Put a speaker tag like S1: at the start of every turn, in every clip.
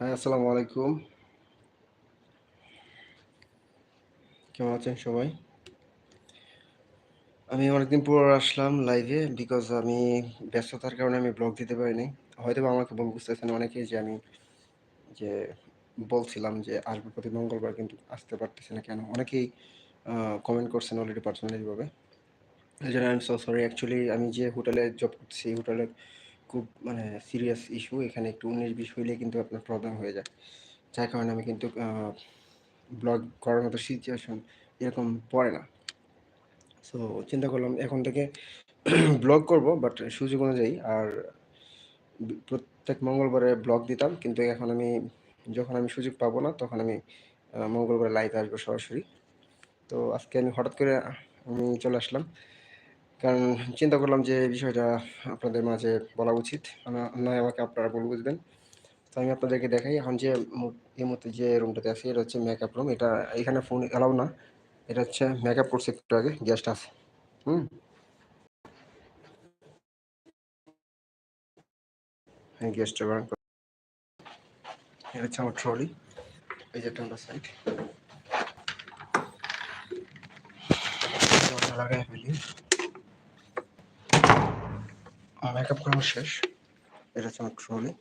S1: হ্যাঁ আসসালামু আলাইকুম। কেমন আছেন সবাই? আমি অনেকদিন পর আসলাম লাইভে বিকজ আমি ব্যস্ততার কারণে আমি ব্লগ দিতে পারিনি। হয়তো আমাকে বল বুঝতেছেন অনেকেই যে আমি যে বলছিলাম যে আসবে প্রতি মঙ্গলবার কিন্তু আসতে পারতেছে না কেন? অনেকেই কমেন্ট করছেন অলরেডি পার্সোনালিভাবে এই জন্য আমি সো সরি অ্যাকচুয়ালি আমি যে হোটেলে জব করছি এই হোটেলে খুব মানে সিরিয়াস ইস্যু এখানে একটু উনিশ বিশ হইলে কিন্তু আপনার প্রবলেম হয়ে যায়। যার কারণে আমি কিন্তু ব্লগ করার মতো সিচুয়েশন এরকম পড়ে না। সো চিন্তা করলাম এখন থেকে ব্লগ করব বাট সুযোগ অনুযায়ী আর প্রত্যেক মঙ্গলবারে ব্লগ দিতাম, কিন্তু এখন আমি, যখন আমি সুযোগ পাবো না, তখন আমি মঙ্গলবারে লাইভে আসব সরাসরি। তো আজকে আমি হঠাৎ করে আমি চলে আসলাম। কারণ চিন্তা করলাম যে বিষয়টা আপনাদের মাঝে বলা উচিত। নয় আমাকে আপনারা বলে বুঝবেন। তো আমি আপনাদেরকে দেখাই, এখন যে এই মুহূর্তে যে রুমটাতে আছি, এটা হচ্ছে মেকআপ রুম এটা এখানে ফোন এলাও না, এটা হচ্ছে মেকআপ করছে একটু আগে গেস্ট আছে হুম? হ্যাঁ গেস্টটা বার এটা হচ্ছে আমার ট্রলি এই যে ঠান্ডা সাইড লাগাই ফেলি। মেকআপ করানো শেষ। এটা হচ্ছে আমার ট্রলি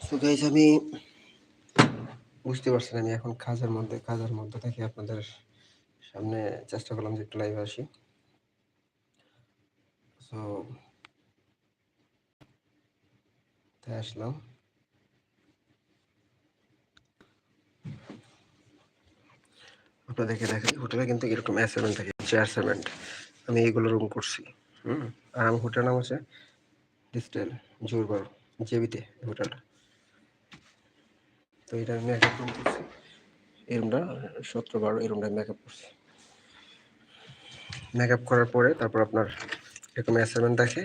S1: তো গাইজ আমি বুঝতে পারছেন, আমি এখন কাজের মধ্যে কাজের মধ্যে থেকে আপনাদের সামনে চেষ্টা করলাম যে একটু লাইভে আসি। তো তাই আসলাম। আপনাদেরকে দেখাই, হোটেলে কিন্তু এরকম অ্যাসাইনমেন্ট থাকে চেয়ার সেমেন্ট আমি এইগুলো রুম করছি, হুম? আর আমার নাম হচ্ছে ডিস্টেল জোরবার জেবিতে হোটেলটা তো এটা আমি মেকআপ রুম করছি। এই রুমটা সতেরো বারো, এই রুমটা মেকআপ করছি। মেকআপ করার পরে তারপর আপনার এরকম অ্যাসাইনমেন্ট দেখে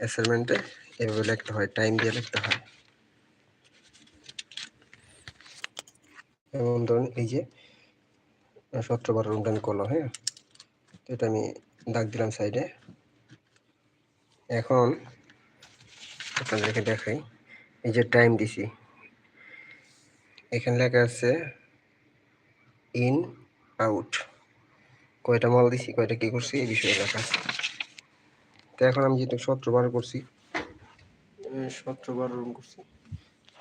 S1: অ্যাসাইনমেন্টে এভাবে লিখতে হয় টাইম দিয়ে লিখতে হয়। এবং ধরুন এই যে, সতেরো বারো রুমটা আমি করলাম হ্যাঁ? তো এটা আমি দাগ দিলাম সাইডে এখন আপনাদেরকে দেখাই, এই যে টাইম দিছি। এখানে লেখা আছে, ইন, আউট। কয়টা মাল দিছি, কয়টা কি করছি, এই বিষয়ে লেখা আছে। তো এখন আমি যেহেতু সতেরো বারো করছি সতেরো বারো রুম করছি,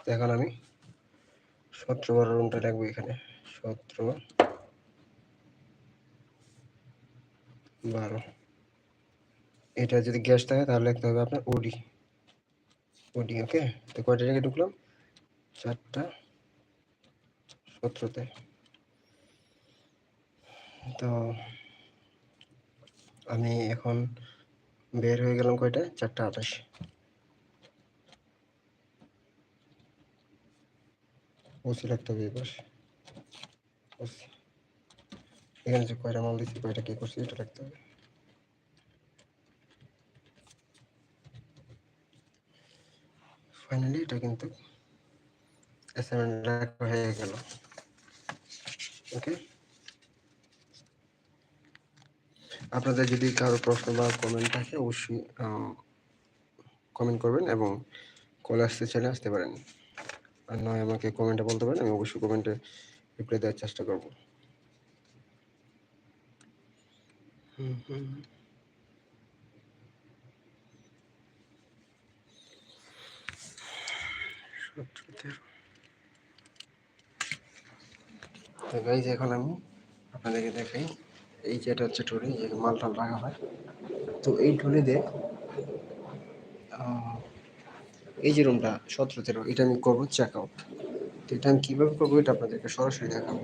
S1: তো এখন আমি সতেরো বারো রুমটা রাখব এখানে। সতেরো বারো। এটা যদি গ্যাস থাকে, তাহলে লিখতে হবে আপনার ওডি ওডি ওকে তো কয়টা রেখে ঢুকলাম? চারটা। সতেরোতে তো আমি এখন বের হয়ে গেলাম কয়টা চারটা আঠাশ। এখানে যে কয়টা করছি, এটা ফাইনালি এটা কিন্তু হয়ে গেল। ওকে আপনাদের যদি কারও প্রশ্ন বা কমেন্ট থাকে, অবশ্যই কমেন্ট করবেন এবং কল আসতে চাইলে আসতে পারেন। আর নয় আমাকে কমেন্টে বলতে পারেন, আমি অবশ্যই কমেন্টে রিপ্লাই দেওয়ার চেষ্টা করব। হুম হুম তেরো তো গাইজ এখন আমি আপনাদেরকে দেখাই। এই যে এটা হচ্ছে টুলি যে মাল টাল রাখা হয়। তো এই টুলিতে এই যে রুমটা সতেরো তেরো, এটা আমি করব চেক আউট তো এটা আমি কীভাবে করব এটা আপনাদেরকে সরাসরি দেখাবো।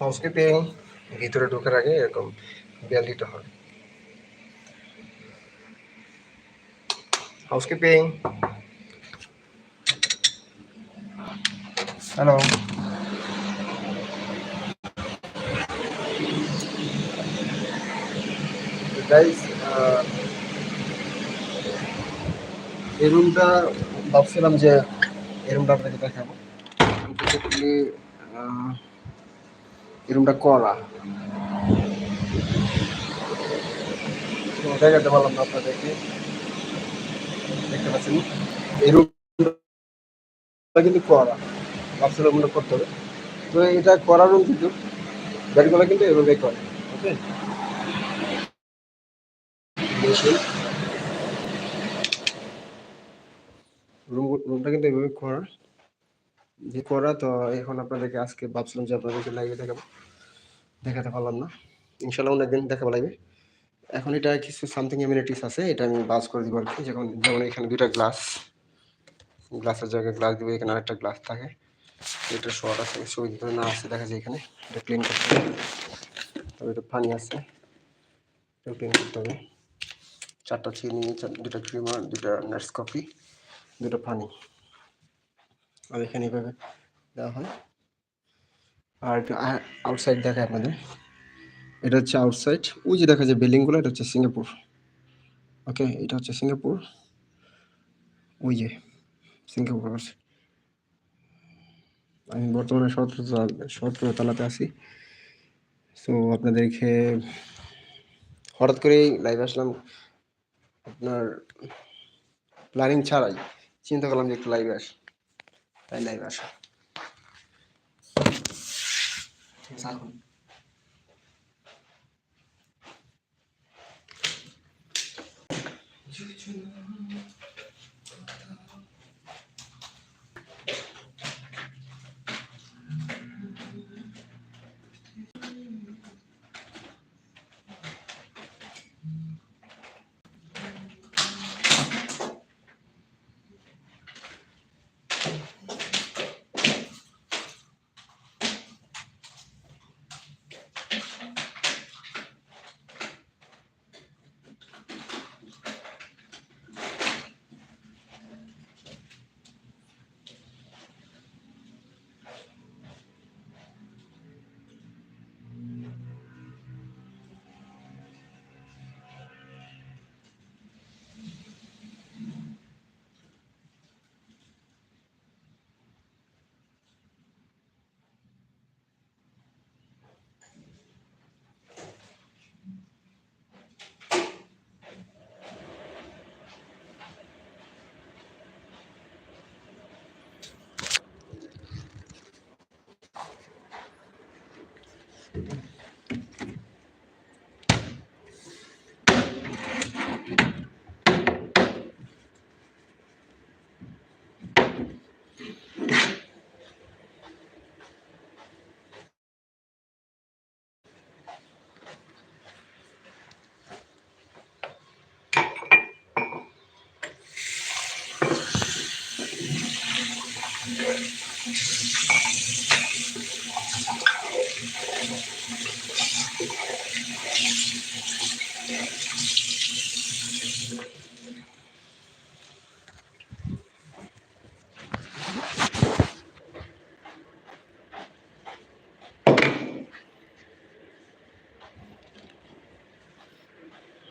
S1: হাউসকিপিং ভিতরে ঢোকার আগে এরকম বেল দিতে হয় হাউসকিপিং হ্যালো এই রুমটা ভাবছিলাম যে এই রুমটা আপনাকে দেখাবো। এই রুমটা করা আপনাদেরকে। কিন্তু করা করতে হবে। তো এটা করা রুম কিন্তু কিন্তু করে, ওকে? রুম রুমটা কিন্তু এভাবে করা। যে করা, তো এখন আপনাদেরকে আজকে ভাবছিলাম যে আপনাদেরকে লাইভে দেখাবো। দেখাতে পারলাম না। ইনশাল্লাহ অনেক দিন দেখাবো লাইভে এখন এটা কিছু সামথিং এমিনিটিস আছে, এটা আমি বাস করে দিব আর কি যেমন যেমন এখানে দুইটা গ্লাস গ্লাসের জায়গায় গ্লাস দিব, এখানে আরেকটা গ্লাস থাকে। এটা শর্ট আছে ছবি দিতে না আছে, দেখা যায় এখানে। এটা ক্লিন করতে হবে। তবে এটা পানি আছে। এটা ক্লিন করতে হবে। চারটা চিনি দুটা ক্রিমার দুটা নাটস কফি দুটো পানি। আর এখানে এইভাবে দেওয়া হয়। আর একটু আউটসাইড দেখায় আপনাদের। এটা হচ্ছে আউটসাইড ওই যে দেখা যায় বিল্ডিংগুলো এটা হচ্ছে সিঙ্গাপুর ওকে এটা হচ্ছে সিঙ্গাপুর ওই যে সিঙ্গাপুর আমি বর্তমানে সতেরো সতেরো তলাতে আছি। সো আপনাদেরকে হঠাৎ করেই লাইভ আসলাম। আপনার প্ল্যানিং ছাড়াই। চিন্তা করলাম যে একটু লাইভে আসি। তাই লাইভে আসা থাকুন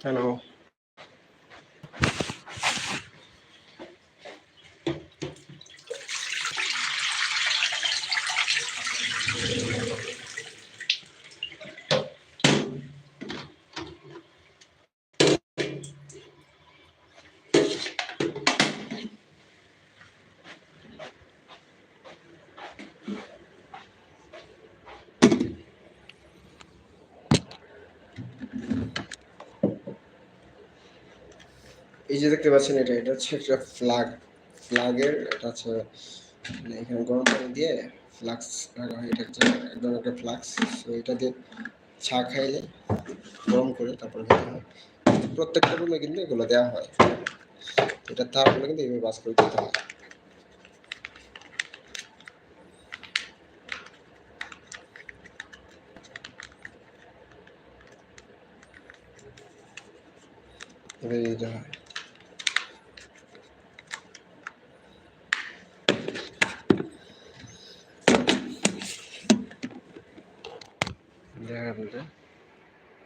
S1: হ্যালো এই যে দেখতে পাচ্ছেন, এটা এটা হচ্ছে একটা ফ্লাগ ফ্লাগের এটা হচ্ছে মানে এখানে গরম পানি দিয়ে ফ্লাক্স রাখা হয়। এটা হচ্ছে একদম একটা ফ্লাক্স তো এটা দিয়ে চা খাইলে গরম করে তারপরে খেতে হয়। প্রত্যেকটা রুমে কিন্তু এগুলো দেওয়া হয়। এটা তার কিন্তু এইভাবে বাস করে দিতে হয়। এভাবে এটা হয় বলতে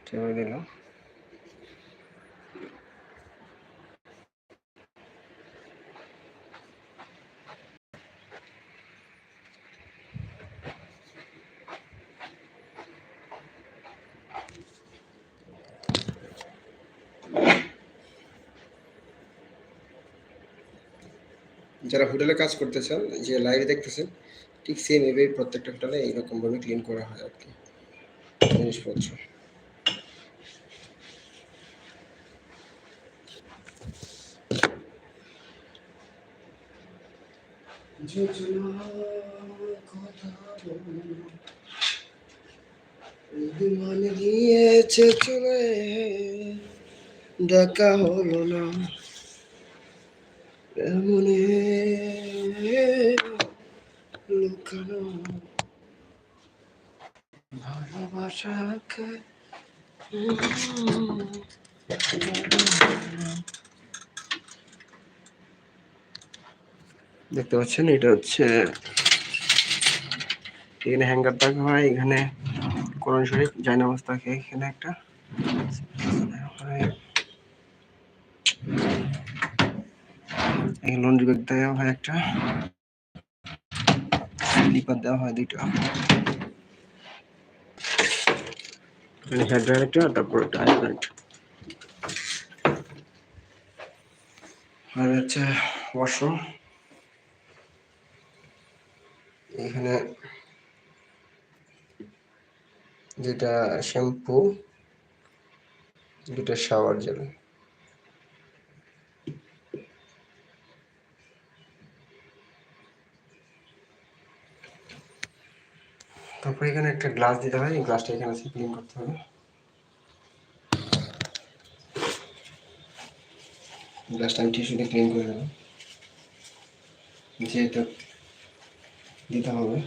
S1: চেপে দিল। যারা হোটেলে কাজ করতেছেন যে লাইভে দেখতেছেন, ঠিক সেম এভাবে প্রত্যেকটা হোটেলে এইরকমভাবে ক্লিন করা হয় আর কি। জিনিসপত্র অভিমান দিয়েছে চলে ডাকা হলো না। এমনে লুকানো। দেখতে পাচ্ছেন, এটা হচ্ছে, এখানে হ্যাঙ্গার থাকা হয়, এখানে কোরআন শরীফ জায়নামাজ থাকে, এখানে একটা। লন্ড্রি ব্যাগ দেওয়া হয় একটা। স্লিপার দেওয়া হয় দুইটা। এখানে হেড ড্রায়ার একটা তারপর একটা লাইট আর হচ্ছে ওয়াশরুম এখানে যেটা শ্যাম্পু দুটা শাওয়ার জেল তারপর এখানে একটা গ্লাস দিতে হয়, এই গ্লাসটা এখানে ক্লিন করতে হবে। গ্লাসটা আমি টিস্যু দিয়ে ক্লিন করে দেবো। যেহেতু দিতে হবে।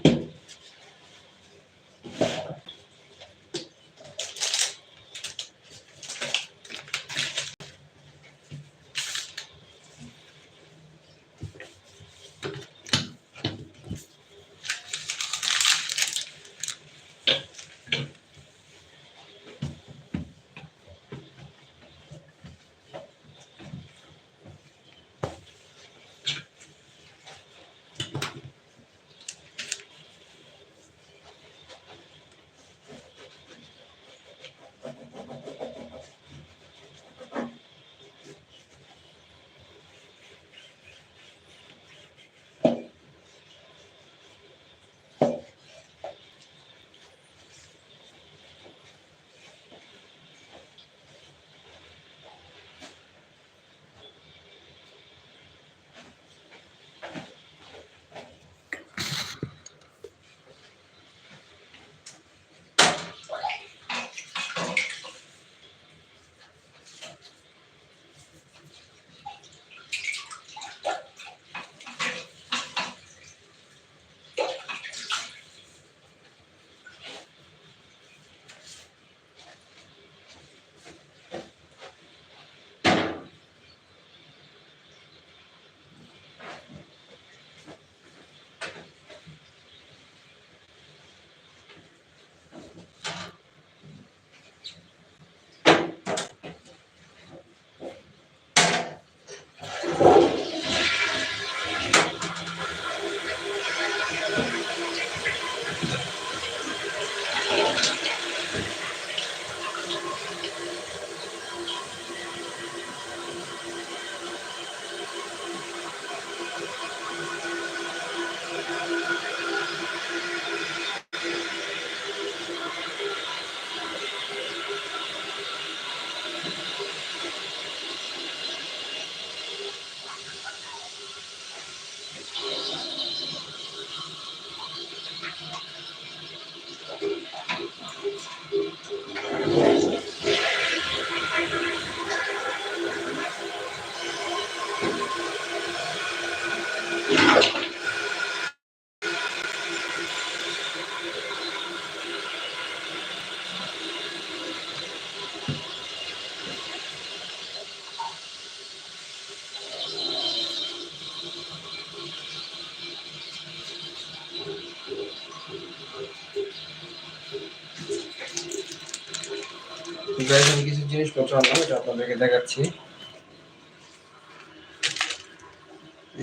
S1: গাইস আমি কিছু জিনিসপত্র আনলাম, এটা আপনাদেরকে দেখাচ্ছি।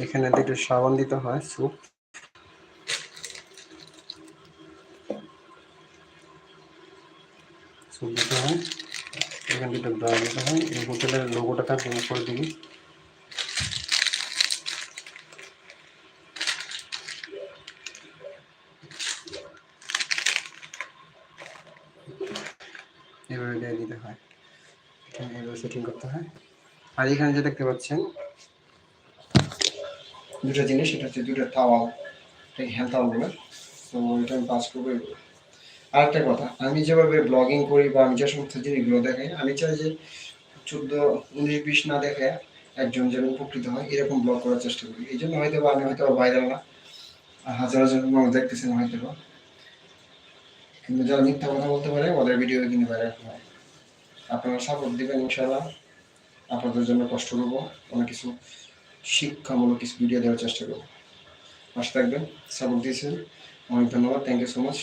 S1: এখানে দুটো সাবান দিতে হয় স্যুপ স্যুপ দিতে হয়। এখানে দুটো ব্রাশ দিতে হয়। এই হোটেলের লোগোটা থাকবে উপরের দিকে এভাবে দিয়ে দিতে হয় এখানে এভাবে সেটিং করতে হয় আর এখানে যে দেখতে পাচ্ছেন, দুটো জিনিস, এটা হচ্ছে দুটো তাওয়াল হ্যান্ড তাওয়াল তো এটা আমি পাস করব আর একটা কথা, আমি যেভাবে ব্লগিং করি বা আমি যে সমস্ত জিনিসগুলো দেখাই, আমি চাই যে চোদ্দ, উনিশ, বিশ না দেখে একজন যেন উপকৃত হয়, এরকম ব্লগ করার চেষ্টা করি। এই জন্য হয়তো আমি হয়তো ভাইরাল না। হাজার হাজার মানুষ দেখতেছেন হয়তো। কিন্তু যারা মিথ্যা কথা বলতে পারে, ওদের ভিডিও কিন্তু ভাইরাল হয়। আপনারা সাপোর্ট দিবেন, ইনশাআল্লাহ। আপনাদের জন্য কষ্ট করব, অনেক কিছু শিক্ষামূলক কিছু ভিডিও দেওয়ার চেষ্টা করব। পাশে থাকবেন সাপোর্ট দিয়েছেন, অনেক ধন্যবাদ থ্যাংক ইউ সো মাচ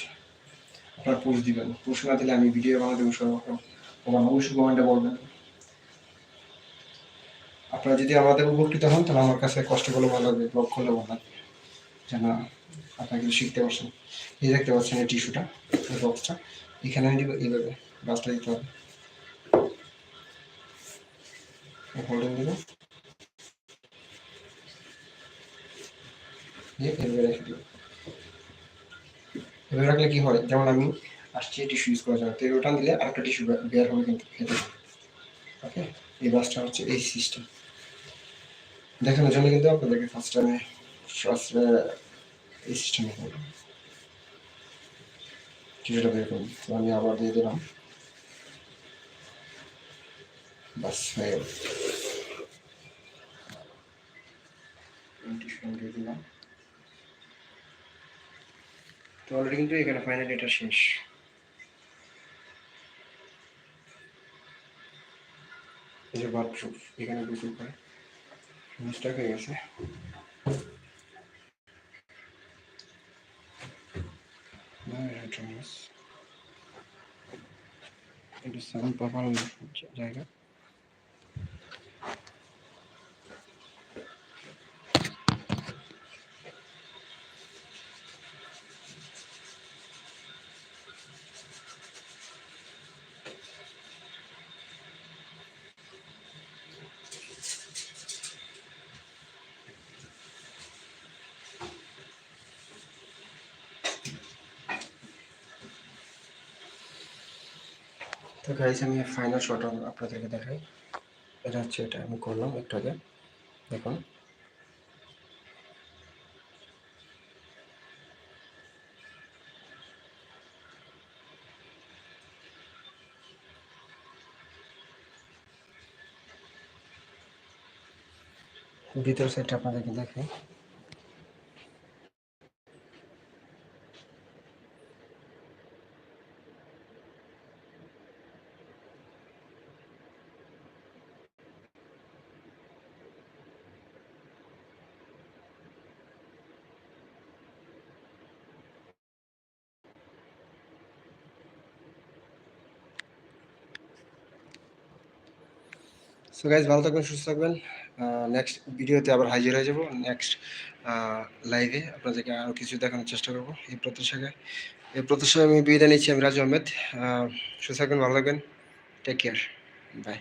S1: আপনারা পুষ দিবেন পুষ না দিলে আমি ভিডিও বানাতে সর্বপ্রথম আমার অবশ্যই কমেন্টে বলবেন আপনারা যদি আমাদের উপকৃত হন, তাহলে আমার কাছে কষ্ট করলে ভালো লাগবে ব্লগ করলে ভালো লাগবে যেন আপনারা কিছু শিখতে পারছেন। এই দেখতে পাচ্ছেন এই টিস্যুটা এই বক্সটা এখানে আমি দিব, এইভাবে, গাছটা দিতে হবে। হোল্ডিং দিব দিয়ে এভাবে রাখলে কি হয় যেমন আমি আসছি টিস্যু ইউজ করা যাবে তো টান দিলে আরেকটা টিস্যু বের হবে কিন্তু খেতে। ওকে এই বাসটা হচ্ছে এই সিস্টেম দেখানোর জন্য কিন্তু আপনাদেরকে ফার্স্ট টাইমে ফার্স্ট এই সিস্টেমে টিস্যুটা বের করুন আমি আবার দিয়ে দিলাম। বাস হয়ে তো অলরেডি কিন্তু এখানে ফাইনালি এটা শেষ। বাথরুম এখানে গোসল করে মিস্টেক হয়ে গেছে। এটা সাউন্ড জায়গা। গাইস আমি ফাইনাল শট আপনাদেরকে দেখাই। এটা হচ্ছে এটা আমি করলাম একটু আগে। দেখুন। ভিতর সাইডটা আপনাদেরকে দেখাই। সো গাইজ ভালো থাকবেন, সুস্থ থাকবেন। নেক্সট ভিডিওতে আবার হাজির হয়ে যাব। নেক্সট লাইভে আপনাদেরকে আরও কিছু দেখানোর চেষ্টা করব এই প্রত্যাশাকে। এই প্রত্যাশায় আমি বিদায় নিচ্ছি, আমি রাজু আহমেদ। সুস্থ থাকবেন, ভালো থাকবেন। Take care bye